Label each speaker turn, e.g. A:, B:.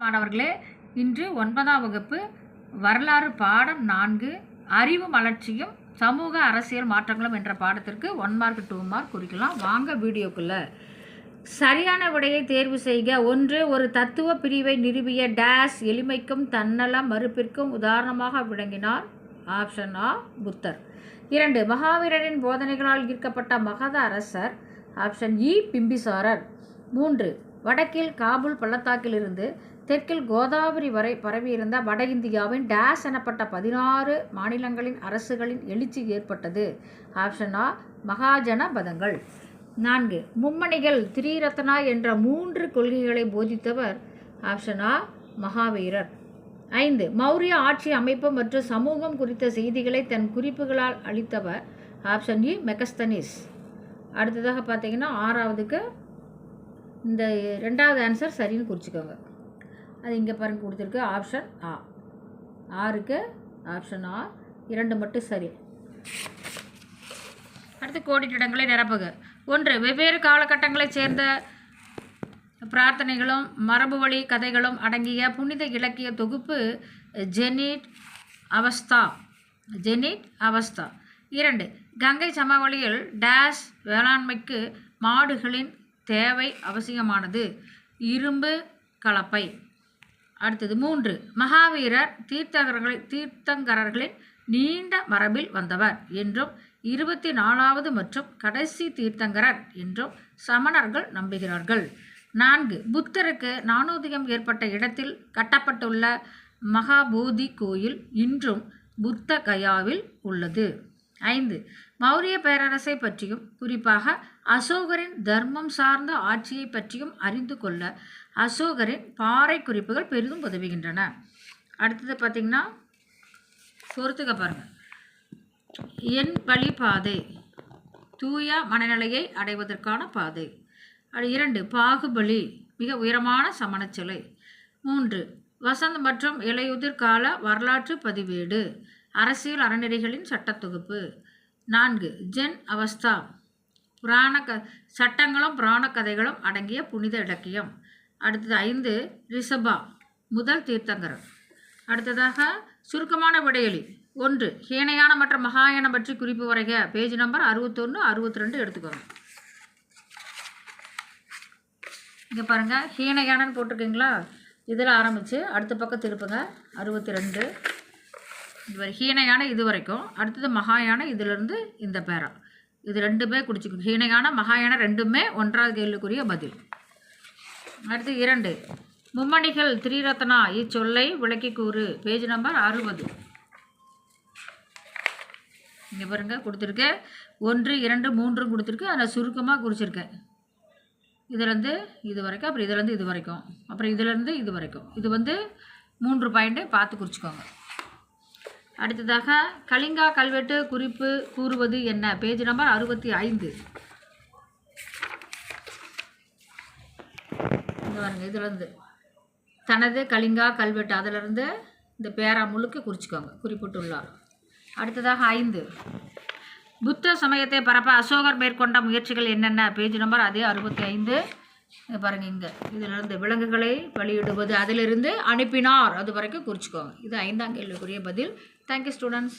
A: மாணவர்களே இன்று ஒன்பதாம் வகுப்பு வரலாறு பாடம் நான்கு அறிவு மலர்ச்சியும் சமூக அரசியல் மாற்றங்களும் என்ற பாடத்திற்கு ஒன் மார்க் டூ மார்க் குறிக்கலாம். வாங்க வீடியோக்குள்ளே. சரியான விடையை தேர்வு செய்க. ஒன்று ஒரு தத்துவ பிரிவை நிறுவிய டேஸ் எளிமைக்கும் தன்னலம் மறுப்பிற்கும் உதாரணமாக விளங்கினார் ஆப்ஷன் ஆ புத்தர். இரண்டு மகாவீரரின் போதனைகளால் ஈர்க்கப்பட்ட மகத அரசர் ஆப்ஷன் இ e, பிம்பிசாரர். மூன்று வடக்கில் காபூல் பள்ளத்தாக்கிலிருந்து தெற்கில் கோதாவரி வரை பரவியிருந்த வட இந்தியாவின் டேஸ் எனப்பட்ட பதினாறு மாநிலங்களின் அரசுகளின் எழுச்சி ஏற்பட்டது. ஆப்ஷன் ஆ மகாஜன பதங்கள் நான்கு மும்மணிகள் திரிரத்னா என்ற மூன்று கொள்கைகளை போதித்தவர் ஆப்ஷன் ஆ மகாவீரர். ஐந்து மௌரிய ஆட்சி அமைப்பு மற்றும் சமூகம் குறித்த செய்திகளை தன் குறிப்புகளால் அளித்தவர் ஆப்ஷன் இ மெகஸ்தனிஸ். அடுத்ததாக பார்த்தீங்கன்னா ஆறாவதுக்கு இந்த ரெண்டாவது ஆன்சர் சரின்னு குறிச்சிக்கோங்க. அது இங்கே பாருங்க கொடுத்துருக்கு. ஆப்ஷன் ஆ ஆறுக்கு ஆப்ஷன் ஆ இரண்டு மட்டும் சரி. அடுத்து கோடிட்டிடங்களை நிரப்புக. ஒன்று வெவ்வேறு காலகட்டங்களைச் சேர்ந்த பிரார்த்தனைகளும் மரபு வழி கதைகளும் அடங்கிய புனித இலக்கிய தொகுப்பு ஜெனிட் அவஸ்தா ஜெனிட் அவஸ்தா இரண்டு கங்கை சமவெளியில் டேஷ் வேளாண்மைக்கு மாடுகளின் தேவை அவசியமானது. இரும்பு கலப்பை. அடுத்தது மூன்று. மகாவீரர் தீர்த்தகர்களை தீர்த்தங்கரர்களின் நீண்ட மரபில் வந்தவர் என்றும் இருபத்தி நாலாவது மற்றும் கடைசி தீர்த்தங்கரர் என்றும் சமணர்கள் நம்புகிறார்கள். நான்கு. புத்தருக்கு நானூதிகம் ஏற்பட்ட இடத்தில் கட்டப்பட்டுள்ள மகாபோதி கோயில் இன்றும் புத்த கயாவில் உள்ளது. ஐந்து. மௌரிய பேரரசை பற்றியும் குறிப்பாக அசோகரின் தர்மம் சார்ந்த ஆட்சியை பற்றியும் அறிந்து கொள்ள அசோகரின் பாறை குறிப்புகள் பெரிதும் உதவுகின்றன. அடுத்தது பார்த்திங்கன்னா பொறுத்துக்க பாருங்கள் என் வழி பாதை தூய மனநிலையை அடைவதற்கான பாதை. அது இரண்டு பாகுபலி மிக உயரமான சமணச்சிலை மூன்று வசந்த் மற்றும் இலையுதிர் கால வரலாற்று பதிவேடு. அரசியல் அறநெறிகளின் சட்டத்தொகுப்பு. நான்கு ஜென் அவஸ்தா. புராண க சட்டங்களும் புராண கதைகளும் அடங்கிய புனித இலக்கியம். அடுத்தது ஐந்து ரிஷபா முதல் தீர்த்தங்கர் அடுத்ததாக சுருக்கமான விடையளி. ஒன்று ஹீனையான மற்றும் மகாயானம் பற்றி குறிப்பு வரைக. பேஜ் நம்பர் அறுபத்தொன்று அறுபத்தி ரெண்டு எடுத்துக்கோங்க. இங்கே பாருங்கள் ஹீனயானன்னு போட்டிருக்கீங்களா? இதில் ஆரம்பித்து அடுத்த பக்கம் திருப்புங்க. அறுபத்தி ரெண்டு இது வரை ஹீனயான இது வரைக்கும் அடுத்தது மகாயான இதிலிருந்து இந்த பேரா. இது ரெண்டுமே குடிச்சுக்கணும். ஹீனயான மகாயான ரெண்டுமே ஒன்றாவது கேள்விக்குரிய பதில். அடுத்து இரண்டு. மும்மணிகள் திரிரத்னா இச்சொல்லை விளக்கி கூறு. பேஜ் நம்பர் அறுபது. இங்கே பாருங்க கொடுத்துருக்கேன் ஒன்று இரண்டு மூன்றும் கொடுத்துருக்கு. அதில் சுருக்கமாக குறிச்சிருக்கேன் இதுலேருந்து இது வரைக்கும் அப்புறம் இதுலேருந்து இது வரைக்கும். அப்புறம் இதுலேருந்து இது வரைக்கும். இது வந்து மூன்று பாயிண்ட்டு பார்த்து குறிச்சிக்கோங்க. அடுத்ததாக கலிங்கா கல்வெட்டு குறிப்பு கூறுவது என்ன? பேஜ் நம்பர் அறுபத்தி ஐந்து. இங்கே இதுலேருந்து. தனது கலிங்கா கல்வெட்டு அதிலிருந்து இந்த பேரா முழுக்க குறிச்சிக்கோங்க குறிப்பிட்டுள்ளார். அடுத்ததாக ஐந்து. புத்த சமயத்தை பரப்ப அசோகர் மேற்கொண்ட முயற்சிகள் என்னென்ன? பேஜ் நம்பர் அதே அறுபத்தி ஐந்து. இங்கே பாருங்கள் இங்கே. இதிலிருந்து விலங்குகளை வெளியிடுவது அதிலிருந்து அனுப்பினார். அது வரைக்கும் குறிச்சிக்கோங்க. இது ஐந்தாம் கேள்விக்குரிய பதில். Thank you students